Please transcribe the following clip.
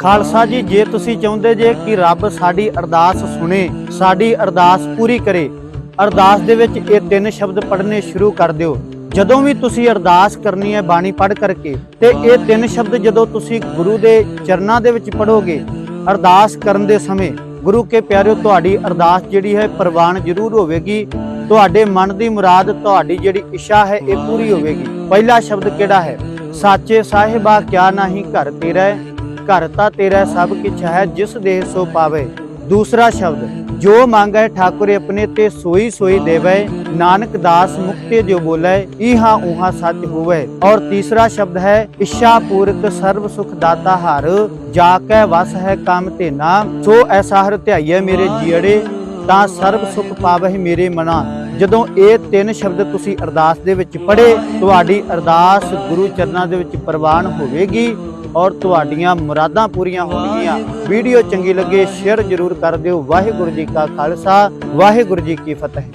ਖਾਲਸਾ ਜੀ ਜੇ ਤੁਸੀਂ ਚਾਹੁੰਦੇ ਜੇ ਕਿ ਰੱਬ ਸਾਡੀ ਅਰਦਾਸ ਸੁਣੇ ਸਾਡੀ ਅਰਦਾਸ ਪੂਰੀ ਕਰੇ ਅਰਦਾਸ ਦੇ ਵਿੱਚ ਇਹ ਤਿੰਨ ਸ਼ਬਦ ਪੜ੍ਹਨੇ ਸ਼ੁਰੂ ਕਰ ਦਿਓ। ਜਦੋਂ ਵੀ ਤੁਸੀਂ ਅਰਦਾਸ ਕਰਨੀ ਹੈ ਬਾਣੀ ਪੜ੍ਹ ਕਰਕੇ ਤੇ ਇਹ ਤਿੰਨ ਸ਼ਬਦ ਜਦੋਂ ਤੁਸੀਂ ਗੁਰੂ ਦੇ ਚਰਨਾਂ ਦੇ ਵਿੱਚ ਪੜੋਗੇ ਅਰਦਾਸ ਕਰਨ ਦੇ ਸਮੇਂ ਗੁਰੂ ਕੇ ਪਿਆਰਿਓ ਤੁਹਾਡੀ ਅਰਦਾਸ ਜਿਹੜੀ ਹੈ ਪ੍ਰਵਾਨ ਜ਼ਰੂਰ ਹੋਵੇਗੀ। ਤੁਹਾਡੇ ਮਨ ਦੀ ਮੁਰਾਦ ਤੁਹਾਡੀ ਜਿਹੜੀ ਇੱਛਾ ਹੈ ਇਹ ਪੂਰੀ ਹੋਵੇਗੀ। ਪਹਿਲਾ ਸ਼ਬਦ ਕਿਹੜਾ ਹੈ? ਸਾਚੇ ਸਾਹਿਬਾ ਕਿਆ ਨਹੀਂ ਘਰ ਤੇਰਾ ਹੈ, ਘਰ ਤਾਂ ਤੇਰਾ ਸਭ ਕਿਛ ਹੈ, ਜਿਸ ਦੇ ਸੋ ਪਾਵੇ। ਦੂਸਰਾ ਸ਼ਬਦ, ਜੋ ਮੰਗੈ ਠਾਕੁਰ ਆਪਣੇ ਤੇ ਸੋਈ ਸੋਈ ਦੇਵੈ, ਨਾਨਕ ਦਾਸ ਮੁਕਤੇ ਜੋ ਬੋਲੇ ਇਹਾ ਉਹਾ ਸੱਚ ਹੋਵੇ। ਔਰ ਤੀਸਰਾ ਸ਼ਬਦ ਹੈ, ਇੱਛਾ ਪੂਰਕ ਸਰਬ ਸੁਖ ਦਾਤਾ ਹਰ, ਜਾ ਕੈ ਵਸ ਹੈ ਕੰਮ ਤੇ ਨਾਮ ਸੋ ਐਸਾ ਹਰ ਧਿਆਈਐ ਮੇਰੇ ਜੀੜੇ ਤਾਂ ਸਰਬ ਸੁਖ ਪਾਵਹਿ ਮੇਰੇ ਮਨਾ। ਜਦੋਂ ਇਹ ਤਿੰਨ ਸ਼ਬਦ ਤੁਸੀਂ ਅਰਦਾਸ ਦੇ ਵਿੱਚ ਪੜ੍ਹੇ, ਤੁਹਾਡੀ ਅਰਦਾਸ ਗੁਰੂ ਚਰਨਾਂ ਦੇ ਵਿੱਚ ਪ੍ਰਵਾਨ ਹੋਵੇਗੀ। ਔਰ ਤੁਹਾਡੀਆਂ ਮੁਰਾਦਾਂ ਪੂਰੀਆਂ ਹੋਣਗੀਆਂ। ਵੀਡੀਓ ਚੰਗੀ ਲੱਗੇ ਸ਼ੇਅਰ ਜ਼ਰੂਰ ਕਰ ਦਿਓ। ਵਾਹਿਗੁਰੂ ਜੀ ਕਾ ਖਾਲਸਾ, ਵਾਹਿਗੁਰੂ ਜੀ ਕੀ ਫਤਿਹ।